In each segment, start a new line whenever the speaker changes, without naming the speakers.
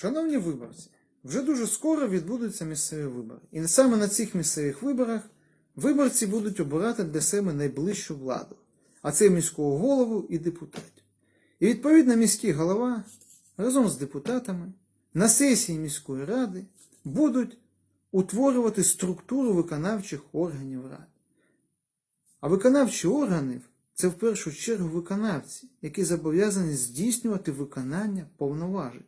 Шановні виборці, вже дуже скоро відбудуться місцеві вибори. І саме на цих місцевих виборах виборці будуть обирати для себе найближчу владу, а це міського голову і депутатів. І відповідно міський голова разом з депутатами на сесії міської ради будуть утворювати структуру виконавчих органів ради. А виконавчі органи це в першу чергу виконавці, які зобов'язані здійснювати виконання повноважень.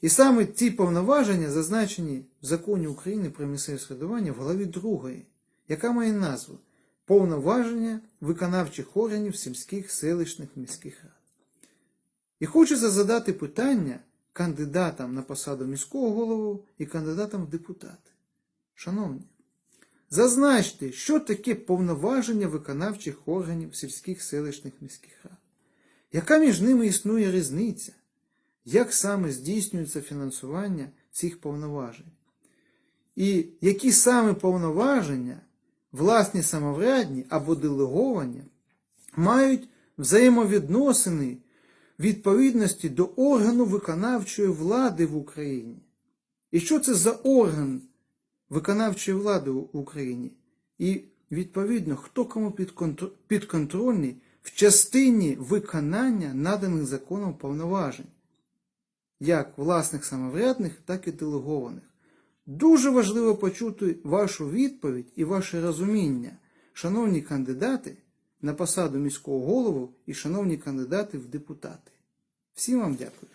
І саме ці повноваження зазначені в законі України про місцеве самоврядування в главі 2, яка має назву Повноваження виконавчих органів сільських, селищних міських рад. І хочеться задати питання кандидатам на посаду міського голову і кандидатам в депутати. Шановні, зазначте, що таке повноваження виконавчих органів сільських, селищних міських рад. Яка між ними існує різниця? Як саме здійснюється фінансування цих повноважень? І які саме повноваження, власні самоврядні або делеговані, мають взаємовідносини відповідності до органу виконавчої влади в Україні? І що це за орган виконавчої влади в Україні? І відповідно, хто кому підконтрольний в частині виконання наданих законом повноважень? Як власних самоврядних, так і делегованих. Дуже важливо почути вашу відповідь і ваше розуміння, шановні кандидати на посаду міського голову і шановні кандидати в депутати. Всім вам дякую.